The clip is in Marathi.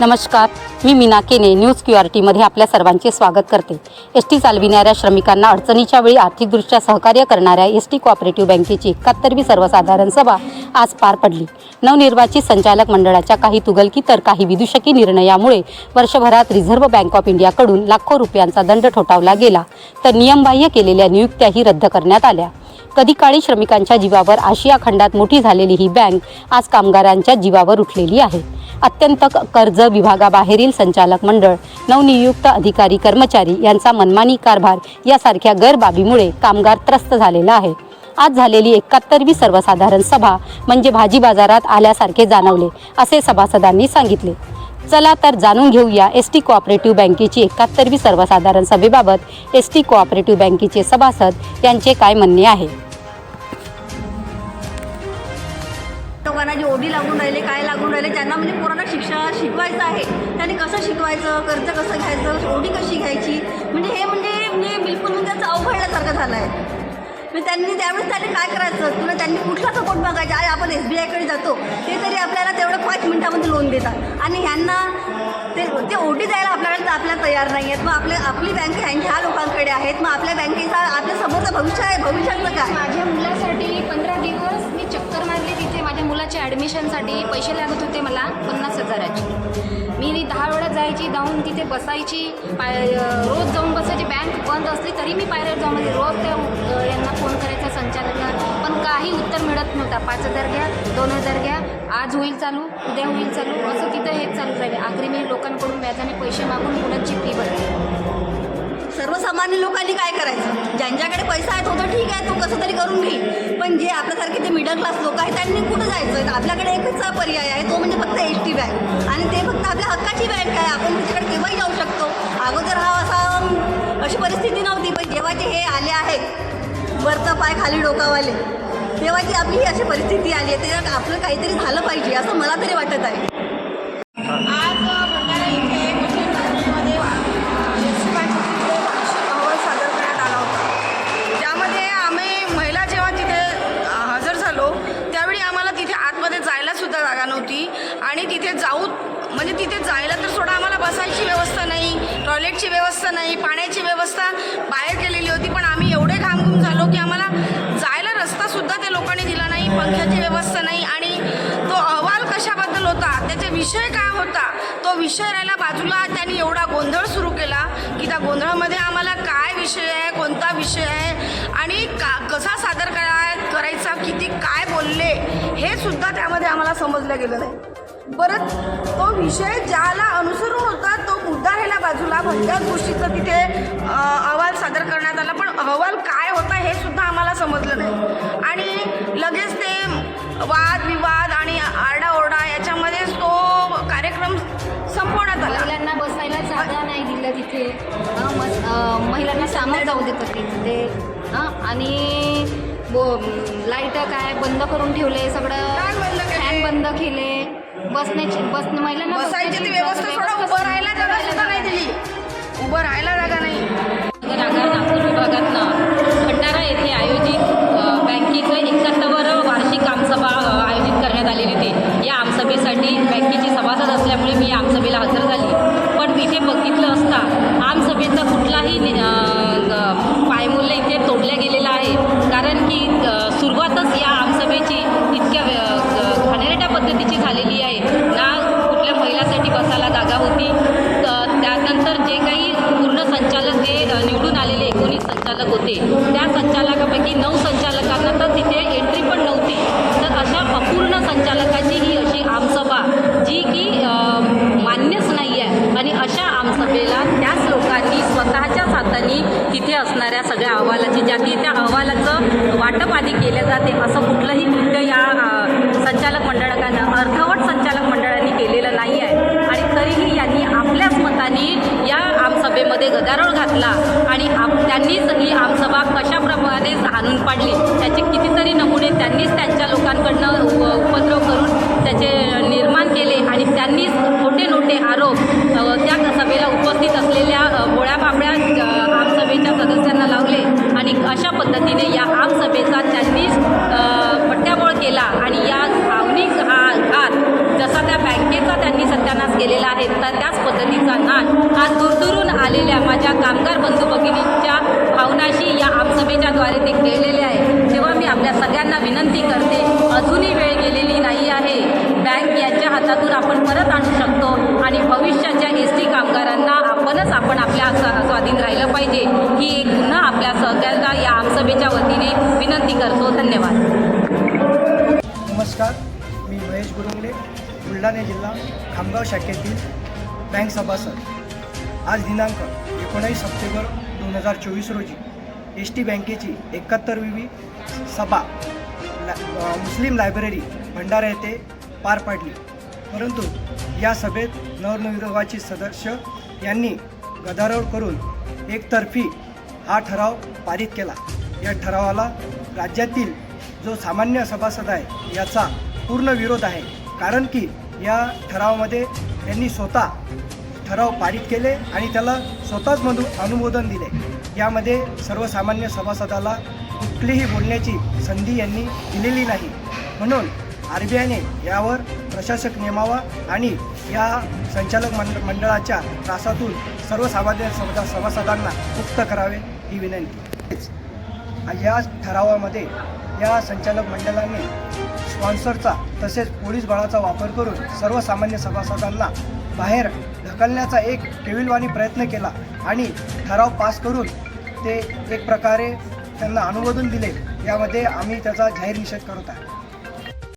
नमस्कार मी मीना केने न्यूज क्यू आर टीमध्ये आपल्या सर्वांचे स्वागत करते. एस टी चालविणाऱ्या श्रमिकांना अडचणीच्या वेळी आर्थिकदृष्ट्या सहकार्य करणाऱ्या एस टी कोऑपरेटिव्ह बँकेची एकाहत्तरवी सर्वसाधारण सभा आज पार पडली. नवनिर्वाचित संचालक मंडळाच्या काही तुगलकी तर काही विदूषकी निर्णयामुळे वर्षभरात रिझर्व्ह बँक ऑफ इंडियाकडून लाखो रुपयांचा दंड ठोठावला गेला तर नियमबाह्य केलेल्या नियुक्त्याही रद्द करण्यात आल्या. कधी काळी श्रमिकांच्या जीवावर आशिया खंडात मोठी झालेली ही बँक आज कामगारांच्या जीवावर उठलेली आहे. अत्यंत क- कर्ज विभागाबाहेरील संचालक मंडळ नवनियुक्त अधिकारी कर्मचारी यांचा मनमानी कारभार यासारख्या गैरबाबीमुळे कामगार त्रस्त झालेला आहे. आज झालेली एकाहत्तरवी सर्वसाधारण सभा म्हणजे भाजी बाजारात आल्यासारखे जाणवले असे सभासदांनी सांगितले. चला तर जाणून घेऊया एस टी कोऑपरेटिव्ह बँकेची एकाहत्तरवी सर्वसाधारण सभेबाबत एस टी कोऑपरेटिव्ह बँकेचे सभासद यांचे काय म्हणणे आहे. जे ओढी लागून राहिले काय लागून राहिले त्यांना म्हणजे पोरांना शिक्षा शिकवायचं आहे. त्यांनी कसं शिकवायचं कर्ज कसं घ्यायचं ओढी कशी घ्यायची? म्हणजे हे म्हणजे म्हणजे बिलकुल म्हणजे त्याचं अवघडल्यासारखं झालं आहे मग त्यांनी त्यावेळेस त्यांनी काय करायचं? तुला त्यांनी कुठला सपोर्ट बघायचा आज आपण एस बी आयकडे जातो. ते तरी आपल्याला तेवढं पाच मिनिटामध्ये लोन देतात. आणि ह्यांना ते ते ओढी द्यायला आपल्याकडे आपल्याला तयार नाही आहेत. मग आपले आपली बँक ह्यांच्या ह्या लोकांकडे आहेत. मग आपल्या बँकेचा आपल्या समोरचं भविष्य आहे भविष्याचं काय? माझ्या मुलासाठी पंधरा दिवस मी चक्कर मारली तिथे. माझ्या मुलाच्या ॲडमिशनसाठी पैसे लागत होते मला पन्नास हजाराचे. मी दहा वेळा जायची जाऊन तिथे बसायची. पाय रोज जाऊन बसायची. बँक बंद असली तरी मी पायऱ्यावर जाऊन रोज त्या यांना फोन करायचा संचालकाला पण काही उत्तर मिळत नव्हता. पाच हजार घ्या दोन हजार घ्या. आज होईल चालू उद्या होईल चालू असं तिथं हेच चालू राहिले. आखरी मी लोकांकडून व्याजाने पैसे मागून मुलांची फी भरते सर्वसामान्य लोकांनी काय करायचं? ज्यांच्याकडे पैसा आहे तो तर ठीक आहे तो कसं तरी करून घेईल. पण जे आपल्यासारखे जे मिडल क्लास लोक आहेत त्यांनी कुठं जायचं? आपल्याकडे एकच पर्याय आहे तो म्हणजे फक्त एस टी बँक आणि ते फक्त आपल्या हक्काची बँक आहे. आपण त्याच्याकडे केव्हाही जाऊ शकतो. अगोदर हा असा अशी परिस्थिती नव्हती पण जेव्हा जे हे आले आहेत वरचा पाय खाली डोकावाले तेव्हा की आपली ही अशी परिस्थिती आली आहे त्याच्यात आपलं काहीतरी झालं पाहिजे असं मला तरी वाटत आहे. आज भंडारा इथे मुस्लिम फॅमिलीमध्ये अहवाल सादर करण्यात आला होता. त्यामध्ये आम्ही महिला जेव्हा तिथे हजर झालो त्यावेळी आम्हाला तिथे आतमध्ये जायलासुद्धा जागा नव्हती. आणि तिथे जाऊ म्हणजे तिथे जायला तर थोडं आम्हाला बसायची व्यवस्था नाही टॉयलेटची व्यवस्था नाही पाण्याची व्यवस्था बाहेर केलेली होती पण आम्ही एवढे घामघूम झालो की आम्हाला पंख्याची व्यवस्था नाही आणि तो अहवाल कशाबद्दल होता त्याचा विषय काय होता तो विषय राहिला बाजूला त्यांनी एवढा गोंधळ सुरू केला की त्या गोंधळामध्ये आम्हाला काय विषय आहे कोणता विषय आहे आणि का कसा सादर करा करायचा किती काय बोलले हे सुद्धा त्यामध्ये आम्हाला समजलं गेलं नाही. परत तो विषय ज्याला अनुसरून होता तो मुद्दा राहिला बाजूला भलत्याच गोष्टीचं तिथे अहवाल सादर करण्यात आला. पण अहवाल काय होता हे सुद्धा आम्हाला समजलं नाही. सामोर जाऊ देतात तिथे हं, आणि बो लाइट काय बंद करून ठेवले सगळं Fan बंद केले. फॅन बंद केले बसण्याची बस महिलांना बसायची ती व्यवस्था सोडा उभं राहायला जागा सुद्धा नाही दिली. उभं राहायला जागा नाही. नगर नागपूर विभागातनं भंडारा येथे आयोजित बँकेचं एकाहत्तरावं वार्षिक आमसभा आयोजित करण्यात आलेली होती. या आमसभेसाठी बँकेची सभासद असल्यामुळे मी या आमसभेला हजर झाली. पण इथे बघितलं असता आमसभेचा कुठलाही नि- अ, ग- पायमूल्य इथे तोडल्या गेलेलं आहे ही की सुरुवातच या आमसभेची इतक्या घाणेरट्या पद्धतीची झालेली आहे. ना कुठल्या महिलासाठी बसायला जागा होती त्यानंतर जे काही पूर्ण संचालक जे निवडून आलेले एकोणीस संचालक होते. त्या संचालकापैकी नऊ संचालकांना तर तिथे एंट्री पण नव्हती. तर अशा अपूर्ण संचालकाची ही अशी आमसभा जी की मान्यच नाही आहे आणि अशा आमसभेला त्याच लोकांनी स्वतःच्या हाताने तिथे असणाऱ्या सगळ्या अहवालाची ज्या की त्या अहवालाचं वाटप आधी केलं जाते असं कुठलंही कृत्य या संचालक मंडळानं अर्धवट संचालक मंडळाने केलेलं नाही आहे. आणि तरीही यांनी आपल्याच मताने या आमसभेमध्ये गदारोळ घातला आणि आप त्यांनीच ही आमसभा कशाप्रमाणे हाणून पाडली त्याचे कितीतरी नमुने त्यांनीच त्यांच्या लोकांकडनं केलेला आहे आहेत. तर त्याच पद्धतीचा नाद आज दूरदूरून आलेल्या माझ्या कामगार बंधू भगिनींच्या भावनाशी या आपसभेच्याद्वारे ते केलेले आहे. तेव्हा मी आपल्या सगळ्यांना विनंती करते अजूनही वेळ गेलेली नाही आहे. बँक यांच्या हातातून आपण परत आणू शकतो आणि भविष्याच्या एस टी कामगारांना आपणच आपण आपल्या स्वाधीन राहिलं पाहिजे. ही एक पुन्हा आपल्या सहकार्याला या आमसभेच्या वतीने विनंती करतो. धन्यवाद. नमस्कार. मी महेश गुरुंगले. बुलढाणा जिल्हा खामगाव शाखेतील बँक सभासद आज दिनांक एकोणावीस सप्टेंबर दोन हजार चोवीस रोजी एस टी बँकेची एकाहत्तरवी सभा ला मुस्लिम लायब्ररी भंडारा येथे पार पाडली. परंतु या सभेत नवनिर्वाचित सदस्य यांनी गदारोळ करून एकतर्फी हा ठराव पारित केला. या ठरावाला राज्यातील जो सामान्य सभासद आहे याचा पूर्ण विरोध आहे. कारण की या ठरावामध्ये त्यांनी स्वतः ठराव पारित केले आणि त्याला स्वतःच मधू अनुमोदन दिले. यामध्ये सर्वसामान्य सभासदाला कुठलीही बोलण्याची संधी यांनी दिलेली नाही. म्हणून आर बी आयने यावर प्रशासक नेमावा आणि या संचालक मंड मंडळाच्या त्रासातून सर्वसामान्य सभा सभासदांना मुक्त करावे ही विनंती. या ठरावामध्ये या संचालक मंडळाने स्पॉन्सरचा तसेच पोलीस बळाचा वापर करून सर्वसामान्य सभासदांना बाहेर ढकलण्याचा एक टेविलवानी प्रयत्न केला आणि ठराव पास करून ते एक प्रकारे त्यांना अनुमोदन दिले. यामध्ये आम्ही त्याचा जाहीर निषेध करत आहे.